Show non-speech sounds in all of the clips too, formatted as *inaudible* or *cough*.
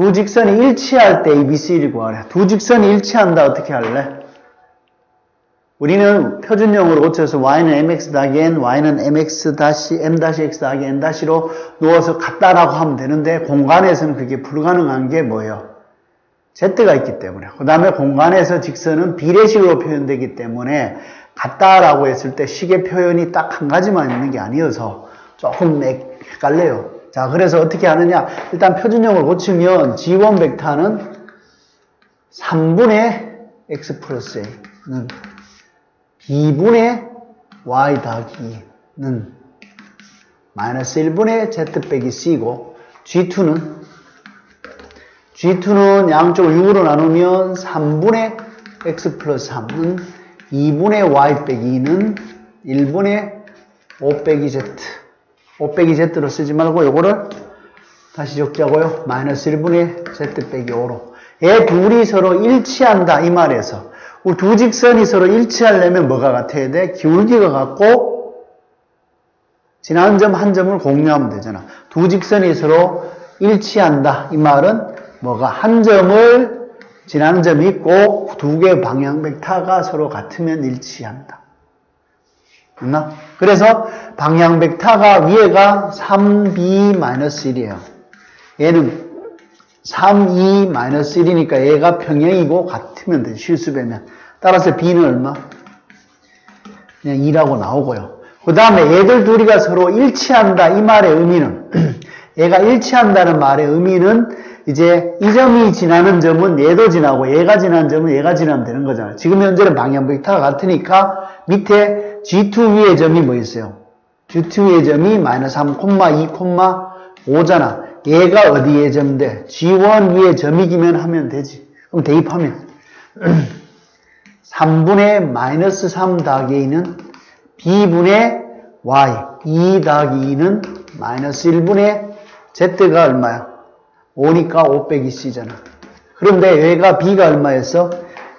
두 직선이 일치할 때 ABC를 구하래. 두 직선이 일치한다 어떻게 할래? 우리는 표준형으로 고쳐서 y는 mx 더하기 n, y는 mx 다시 m 다시 x 더하기 n 다시로 누워서 같다라고 하면 되는데 공간에서는 그게 불가능한 게 뭐예요? z가 있기 때문에 그 다음에 공간에서 직선은 비례식으로 표현되기 때문에 같다라고 했을 때 식의 표현이 딱 한 가지만 있는 게 아니어서 조금 헷갈려요. 자 그래서 어떻게 하느냐? 일단 표준형을 고치면 G1 벡터는 3분의 x 플러스 a는 2분의 y 더하기는 마이너스 1분의 z 빼기 c고 G2는 G2는 양쪽을 6으로 나누면 3분의 x 플러스 3은 2분의 y 빼기 2는 1분의 5 빼기 z 5 빼기 z로 쓰지 말고 요거를 다시 적자고요. 마이너스 1분의 z 빼기 5로 얘 둘이 서로 일치한다 이 말에서 우리 두 직선이 서로 일치하려면 뭐가 같아야 돼? 기울기가 같고 지난 점한 점을 공유하면 되잖아. 두 직선이 서로 일치한다 이 말은 뭐가 한 점을 지나는 점이 있고 두 개의 방향 벡터가 서로 같으면 일치한다. 맞나? 그래서 방향 벡터가 위에가 3b-1이에요. 얘는 3e-1이니까 얘가 평행이고 같으면 돼. 실수배면. 따라서 b는 얼마? 그냥 2라고 나오고요. 그 다음에 얘들 둘이가 서로 일치한다. 이 말의 의미는 *clears throat* 얘가 일치한다는 말의 의미는 이제 이 점이 지나는 점은 얘도 지나고 얘가 지나는 점은 얘가 지나면 되는 거잖아요. 지금 현재는 방향 벡터가 같으니까 밑에 G2 위의 점이 뭐 있어요? G2 위의 점이 마이너스 3, 2, 5잖아. 얘가 어디의 점인데 G1 위의 점이기면 하면 되지. 그럼 대입하면 *clears throat* 3분의 마이너스 3 더하기 2는 B분의 Y 2 더하기 2는 마이너스 1분의 Z가 얼마야? 5니까 5 빼기 C잖아. 그런데 얘가 B가 얼마였어?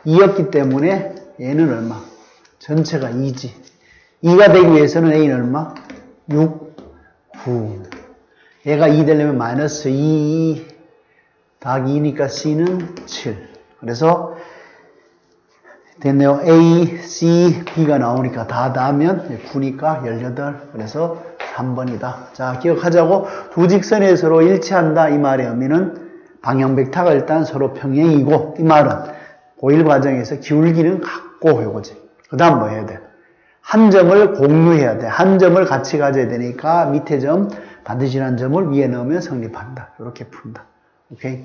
2였기 때문에 얘는 얼마? 전체가 2지. 2가 되기 위해서는 A는 얼마? 6, 9. 얘가 2 되려면 마이너스 2 더하기 2니까 C는 7. 그래서 됐네요. A, C, B가 나오니까 다 더하면 9니까 18. 그래서 3번이다. 자, 기억하자고. 두 직선에 서로 일치한다. 이 말의 의미는 방향 벡터가 일단 서로 평행이고, 이 말은 고1 과정에서 기울기는 같고, 요거지. 그 다음 뭐 해야 돼? 한 점을 공유해야 돼. 한 점을 같이 가져야 되니까 밑에 점, 반드시 한 점을 위에 넣으면 성립한다. 이렇게 푼다. 오케이?